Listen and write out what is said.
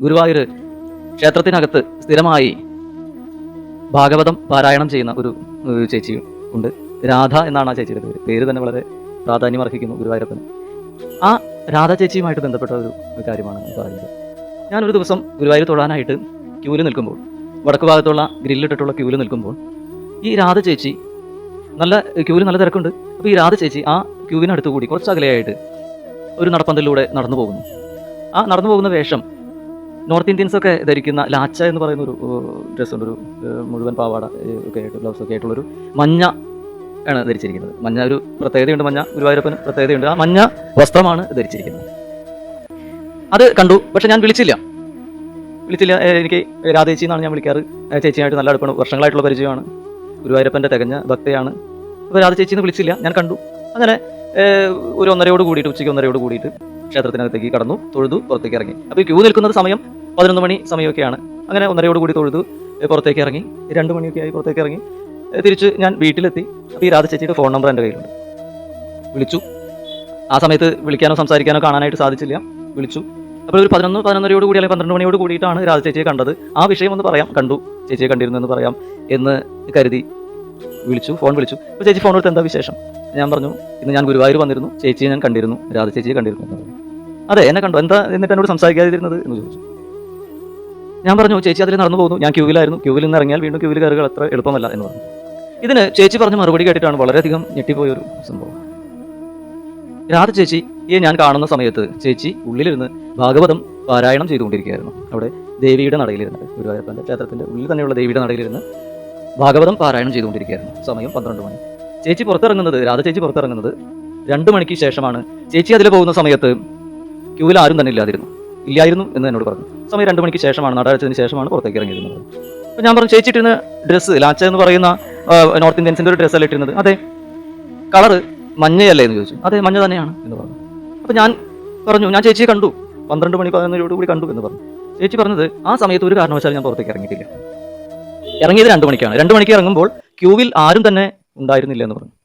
ഗുരുവായൂർ ക്ഷേത്രത്തിനകത്ത് സ്ഥിരമായി ഭാഗവതം പാരായണം ചെയ്യുന്ന ഒരു ചേച്ചി ഉണ്ട്. രാധ എന്നാണ് ആ ചേച്ചിയുടെ പേര്. പേര് തന്നെ വളരെ പ്രാധാന്യം അർഹിക്കുന്നു ഗുരുവായൂരപ്പന്. ആ രാധ ചേച്ചിയുമായിട്ട് ബന്ധപ്പെട്ട ഒരു കാര്യമാണ് പറയുന്നത്. ഞാനൊരു ദിവസം ഗുരുവായൂർ തൊഴാനായിട്ട് ക്യൂൽ നിൽക്കുമ്പോൾ വടക്ക് ഭാഗത്തുള്ള ഗ്രില്ലിട്ടിട്ടുള്ള ക്യൂൽ നിൽക്കുമ്പോൾ ഈ രാധ ചേച്ചി നല്ല ക്യൂവിൽ നല്ല തിരക്കുണ്ട്. അപ്പോൾ ഈ രാധ ചേച്ചി ആ ക്യൂവിനടുത്ത് കൂടി കുറച്ച് അകലെയായിട്ട് ഒരു നടപ്പന്തലിലൂടെ നടന്നു പോകുന്നു. ആ നടന്നു പോകുന്ന വേഷം നോർത്ത് ഇന്ത്യൻസ് ഒക്കെ ധരിക്കുന്ന ലാച്ച എന്ന് പറയുന്ന ഒരു ഡ്രസ് ഉണ്ട് ഒരു മുഴുവൻ പാവാട ഒക്കെ ആയിട്ട് ബ്ലൗസ് ഒക്കെ ആയിട്ടുള്ളൊരു മഞ്ഞ ആണ് ധരിച്ചിരിക്കുന്നത്. മഞ്ഞ ഒരു പ്രത്യേകതയുണ്ട് മഞ്ഞ. ഗുരുവായൂരപ്പന് പ്രത്യേകതയുണ്ട്. ആ മഞ്ഞ വസ്ത്രമാണ് ധരിച്ചിരിക്കുന്നത്. അത് കണ്ടു പക്ഷെ ഞാൻ വിളിച്ചില്ല. വിളിച്ചില്ല എനിക്ക് രാധേച്ചി എന്നാണ് ഞാൻ വിളിക്കാറ്. ചേച്ചിയായിട്ട് നല്ല അടുപ്പാണ്. വർഷങ്ങളായിട്ടുള്ള പരിചയമാണ്. ഗുരുവായൂരപ്പന്റെ തികഞ്ഞ ഭക്തയാണ്. അപ്പോൾ രാധ ചേച്ചിന്ന് വിളിച്ചില്ല ഞാൻ കണ്ടു. അങ്ങനെ ഒരു ഒന്നരയോട് കൂടിയിട്ട് ഉച്ചയ്ക്ക് ഒന്നരയോട് കൂടിയിട്ട് ക്ഷേത്രത്തിനകത്തേക്ക് കടന്നു തൊഴുതു പുറത്തേക്ക് ഇറങ്ങി. അപ്പോൾ ക്യൂ നിൽക്കുന്നത് സമയം പതിനൊന്ന് മണി സമയമൊക്കെയാണ്. അങ്ങനെ ഒന്നരയോട് കൂടി തൊഴുതു പുറത്തേക്ക് ഇറങ്ങി. രണ്ട് മണിയൊക്കെ ആയി പുറത്തേക്ക് ഇറങ്ങി. തിരിച്ച് ഞാൻ വീട്ടിലെത്തി. അപ്പോൾ ഈ രാധ ചേച്ചിയുടെ ഫോൺ നമ്പർ എന്റെ കയ്യിലുണ്ട്. വിളിച്ചു. ആ സമയത്ത് വിളിക്കാനോ സംസാരിക്കാനോ കാണാനായിട്ട് സാധിച്ചില്ല. വിളിച്ചു. അപ്പോൾ ഒരു പതിനൊന്ന് പതിനൊന്നരയോട് കൂടി അല്ലെങ്കിൽ പന്ത്രണ്ട് മണിയോട് കൂടിയിട്ടാണ് രാധ ചേച്ചിയെ കണ്ടത്. ആ വിഷയം ഒന്ന് പറയാം. കണ്ടു. ചേച്ചിയെ കണ്ടിരുന്നു എന്ന് പറയാം എന്ന് കരുതി വിളിച്ചു ഫോൺ വിളിച്ചു. അപ്പോൾ ചേച്ചി ഫോൺ എടുത്ത് എന്താ വിശേഷം? ഞാൻ പറഞ്ഞു ഇന്ന് ഞാൻ ഗുരുവായൂർ വന്നിരുന്നു. ചേച്ചിയെ ഞാൻ കണ്ടിരുന്നു. രാധ ചേച്ചിയെ കണ്ടിരുന്നു അതെ എന്നെ കണ്ടു. എന്താ എന്നിട്ട് എന്നോട് സംസാരിക്കാതിരുന്നത് എന്ന് ചോദിച്ചു. ഞാൻ പറഞ്ഞു ചേച്ചി അതിൽ നടന്നു പോകുന്നു. ഞാൻ ക്യൂവിലായിരുന്നു. ക്യൂവിൽ നിന്ന് ഇറങ്ങിയാൽ വീണ്ടും ക്യൂവിൽ കയറുക അത്ര എളുപ്പമല്ല എന്ന് പറഞ്ഞു. ഇതിന് ചേച്ചി പറഞ്ഞ മറുപടി കേട്ടിട്ടാണ് വളരെയധികം ഞെട്ടിപ്പോയ ഒരു സംഭവം. രാധ ചേച്ചി ഈ ഞാൻ കാണുന്ന സമയത്ത് ചേച്ചി ഉള്ളിലിരുന്ന് ഭാഗവതം പാരായണം ചെയ്തുകൊണ്ടിരിക്കുകയായിരുന്നു. അവിടെ ദേവിയുടെ നടയിലിരുന്നത്. ഗുരുവായൂരപ്പന്റെ ക്ഷേത്രത്തിന്റെ ഉള്ളിൽ തന്നെയുള്ള ദേവിയുടെ നടയിലിരുന്ന് ഭാഗവതം പാരായണം ചെയ്തുകൊണ്ടിരിക്കുകയായിരുന്നു. സമയം പന്ത്രണ്ട് മണി. ചേച്ചി പുറത്തിറങ്ങുന്നത് രാധ ചേച്ചി പുറത്തിറങ്ങുന്നത് രണ്ട് മണിക്ക് ശേഷമാണ്. ചേച്ചി അതിൽ പോകുന്ന സമയത്ത് ക്യൂവിൽ ആരും തന്നെ ഇല്ലാതിരുന്നു. ഇല്ലായിരുന്നു എന്ന് എന്നോട് പറഞ്ഞു. സമയം രണ്ട് മണിക്ക് ശേഷമാണ് നട ശേഷമാണ് പുറത്തേക്ക് ഇറങ്ങിയിരുന്നത്. അപ്പോൾ ഞാൻ പറഞ്ഞു ചേച്ചിട്ടിരുന്ന ഡ്രസ്സ് ലാച്ച എന്ന് പറയുന്ന നോർത്ത് ഇന്ത്യൻസിന്റെ ഒരു ഡ്രസ്സല്ല ഇട്ടിരുന്നത്? അതെ. കളറ് മഞ്ഞയല്ലേ? എന്ന് ചോദിച്ചു. അതെ മഞ്ഞ തന്നെയാണ് എന്ന് പറഞ്ഞു. അപ്പോൾ ഞാൻ പറഞ്ഞു ഞാൻ ചേച്ചിയെ കണ്ടു. പന്ത്രണ്ട് മണി പതിനൊന്നരയോട് കൂടി കണ്ടു എന്ന് പറഞ്ഞു. ചേച്ചി പറഞ്ഞത് ആ സമയത്ത് ഒരു കാരണവശാലും ഞാൻ പുറത്തേക്ക് ഇറങ്ങിയിട്ടില്ല. ഇറങ്ങിയത് രണ്ട് മണിക്കാണ്. രണ്ട് മണിക്ക് ഇറങ്ങുമ്പോൾ ക്യൂവിൽ ആരും തന്നെ ഉണ്ടായിരുന്നില്ല എന്ന് പറഞ്ഞു.